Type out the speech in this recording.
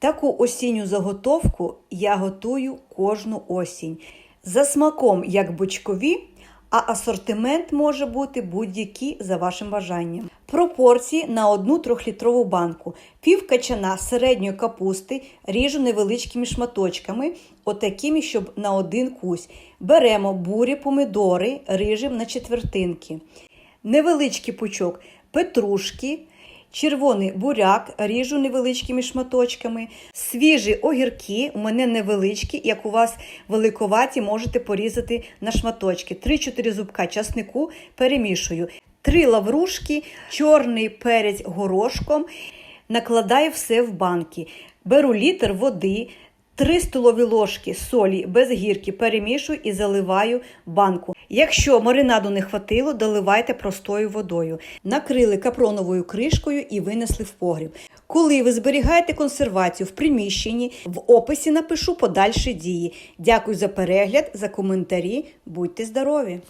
Таку осінню заготовку я готую кожну осінь. За смаком як бочкові, а асортимент може бути будь-який за вашим бажанням. Пропорції на одну трьохлітрову банку. Пів качана середньої капусти ріжу невеличкими шматочками, отакими, щоб на один кусь. Беремо бурі помидори, ріжемо на четвертинки. Невеличкий пучок петрушки, червоний буряк ріжу невеличкими шматочками, свіжі огірки, у мене невеличкі, як у вас великоваті, можете порізати на шматочки. 3-4 зубка часнику перемішую. Три лаврушки, чорний перець горошком, накладаю все в банки. Беру літр води, 3 столові ложки солі без гірки перемішую і заливаю банку. Якщо маринаду не хватило, доливайте простою водою. Накрили капроновою кришкою і винесли в погріб. Коли ви зберігаєте консервацію в приміщенні, в описі напишу подальші дії. Дякую за перегляд, за коментарі. Будьте здорові!